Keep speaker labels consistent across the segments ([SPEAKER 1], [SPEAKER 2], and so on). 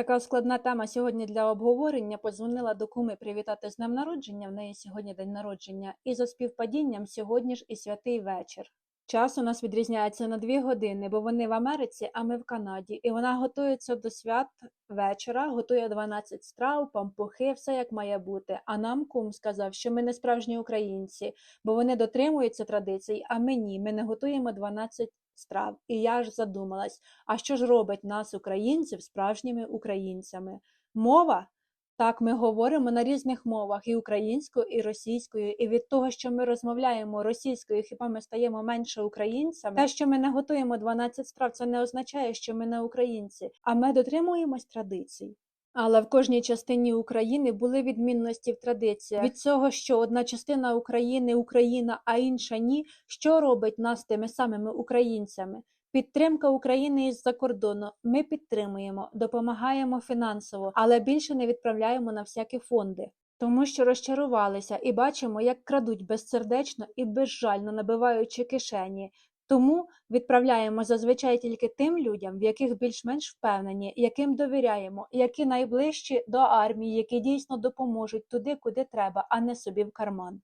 [SPEAKER 1] Така складна тема сьогодні для обговорення. Подзвонила до куми привітати з днем народження. В неї сьогодні день народження. І за співпадінням сьогодні ж і святий вечір. Час у нас відрізняється на дві години, бо вони в Америці, а ми в Канаді. І вона готується до свят вечора, готує 12 страв, пампухи, все як має бути. А нам кум сказав, що ми не справжні українці, бо вони дотримуються традицій, а ми ні. Ми не готуємо 12 страв. І я ж задумалась, а що ж робить нас, українців, справжніми українцями? Мова? Так, ми говоримо на різних мовах і українською, і російською. І від того, що ми розмовляємо російською, хіба ми стаємо менше українцями? Те, що ми не готуємо 12 страв, це не означає, що ми не українці, а ми дотримуємось традицій. Але в кожній частині України були відмінності в традиціях. Від цього, що одна частина України Україна, а інша ні, що робить нас тими самими українцями? Підтримка України із-за кордону. Ми підтримуємо, допомагаємо фінансово, але більше не відправляємо на всякі фонди. Тому що розчарувалися і бачимо, як крадуть безсердечно і безжально набиваючи кишені. Тому відправляємо зазвичай тільки тим людям, в яких більш-менш впевнені, яким довіряємо, які найближчі до армії, які дійсно допоможуть туди, куди треба, а не собі в карман.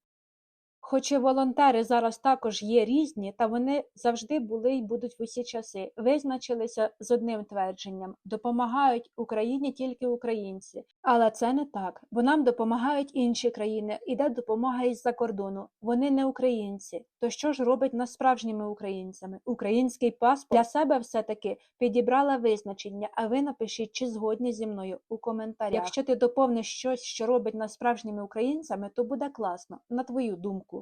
[SPEAKER 1] Хоч і волонтери зараз також є різні, та вони завжди були і будуть в усі часи. Визначилися з одним твердженням: допомагають Україні тільки українці. Але це не так, бо нам допомагають інші країни, іде допомога із-за кордону. Вони не українці. То що ж робить нас справжніми українцями? Український паспорт для себе все-таки підібрала визначення, а ви напишіть, чи згодні зі мною у коментарях. Якщо ти доповниш щось, що робить нас справжніми українцями, то буде класно, на твою думку.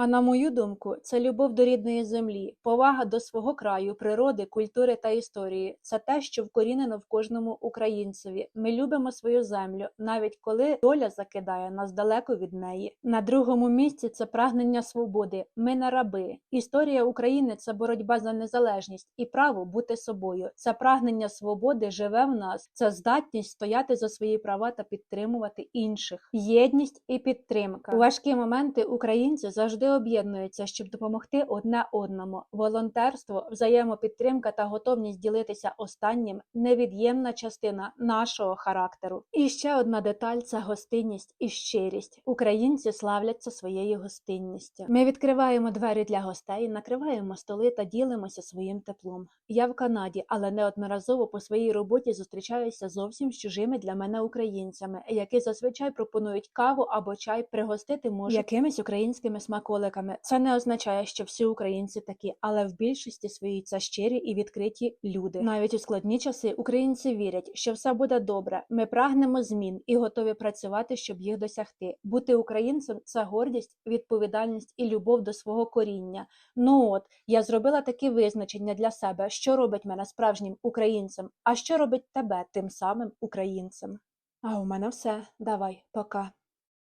[SPEAKER 1] А на мою думку, це любов до рідної землі, повага до свого краю, природи, культури та історії. Це те, що вкорінено в кожному українцеві. Ми любимо свою землю, навіть коли доля закидає нас далеко від неї. На другому місці це прагнення свободи. Ми не раби. Історія України це боротьба за незалежність і право бути собою. Це прагнення свободи живе в нас. Це здатність стояти за свої права та підтримувати інших. Єдність і підтримка. У важкі моменти українці завжди об'єднуються, щоб допомогти одне одному. Волонтерство, взаємопідтримка та готовність ділитися останнім невід'ємна частина нашого характеру. І ще одна деталь це гостинність і щирість. Українці славляться своєю гостинністю. Ми відкриваємо двері для гостей, накриваємо столи та ділимося своїм теплом. Я в Канаді, але неодноразово по своїй роботі зустрічаюся зовсім з чужими для мене українцями, які зазвичай пропонують каву або чай пригостити можуть якимись українськими смаколиками. Це не означає, що всі українці такі, але в більшості своїй це щирі і відкриті люди. Навіть у складні часи українці вірять, що все буде добре. Ми прагнемо змін і готові працювати, щоб їх досягти. Бути українцем це гордість, відповідальність і любов до свого коріння. Ну от я зробила такі визначення для себе, що робить мене справжнім українцем, а що робить тебе тим самим українцем. А у мене все. Давай, пока.